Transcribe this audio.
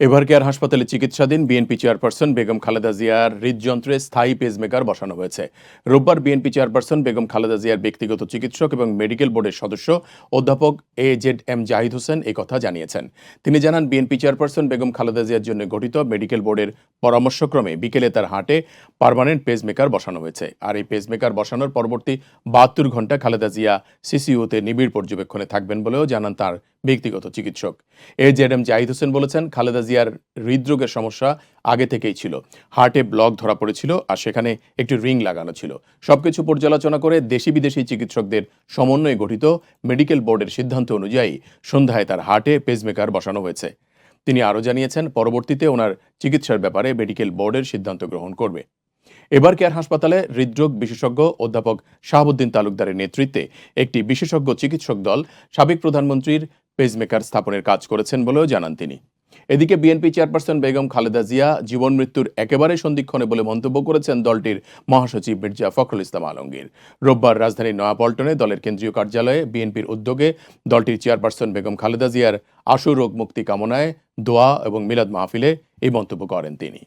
এবার কেয়ার হাসপাতালে চিকিৎসাধীন বিএনপি চেয়ারপারসন বেগম খালেদা জিয়ার হৃদযন্ত্রে স্থায়ী পেজমেকার বসানো হয়েছে। রোববার বিএনপি চেয়ারপারসন বেগম খালেদা জিয়ার ব্যক্তিগত চিকিৎসক এবং মেডিকেল বোর্ডের সদস্য অধ্যাপক A Z M Zahid Hossain এই কথা জানিয়েছেন। তিনি জানান, বিএনপি চেয়ারপারসন বেগম খালেদা জিয়ার জন্য গঠিত মেডিকেল বোর্ডের পরামর্শক্রমে বিকেলে তার হাটে পার্মানেন্ট পেজমেকার বসানো হয়েছে। আর এই পেজমেকার বসানোর পরবর্তী বাহাত্তর ঘণ্টা খালেদা জিয়া সিসিইউতে নিবিড় পর্যবেক্ষণে থাকবেন বলেও জানান তার ব্যক্তিগত চিকিৎসক। A Z M Zahid Hossain বলেছেন, খালেদা জিয়ার হৃদরোগের সমস্যা আগে থেকেই ছিল। হার্টে ব্লক ধরা পড়েছিল আর সেখানে একটি রিং লাগানো ছিল। সবকিছু পর্যালোচনা করে দেশি বিদেশি চিকিৎসকদের সমন্বয়ে গঠিত মেডিকেল বোর্ডের সিদ্ধান্ত অনুযায়ী সন্ধ্যায় তার হার্টে পেজমেকার বসানো হয়েছে। তিনি আরও জানিয়েছেন, পরবর্তীতে ওনার চিকিৎসার ব্যাপারে মেডিকেল বোর্ডের সিদ্ধান্ত গ্রহণ করবে। এবার কেয়ার হাসপাতালে হৃদরোগ বিশেষজ্ঞ অধ্যাপক শাহাবুদ্দিন তালুকদারের নেতৃত্বে একটি বিশেষজ্ঞ চিকিৎসক দল সাবেক প্রধানমন্ত্রীর পেজমেকার স্থাপনের কাজ করেছেন বলেও জানান তিনি। এদিকে বিএনপি চেয়ারপারসন বেগম খালেদা জিয়া জীবন মৃত্যুর একেবারে সন্ধিক্ষণে বলে মন্তব্য করেছেন দলটির মহাসচিব মির্জা ফখরুল ইসলাম আলমগীর। রোববার রাজধানীর নয়াপল্টনে দলের কেন্দ্রীয় কার্যালয়ে বিএনপির উদ্যোগে দলটির চেয়ারপারসন বেগম খালেদা জিয়ার আশু রোগ মুক্তি কামনায় দোয়া এবং মিলাদ মাহফিলে এই মন্তব্য করেন তিনি।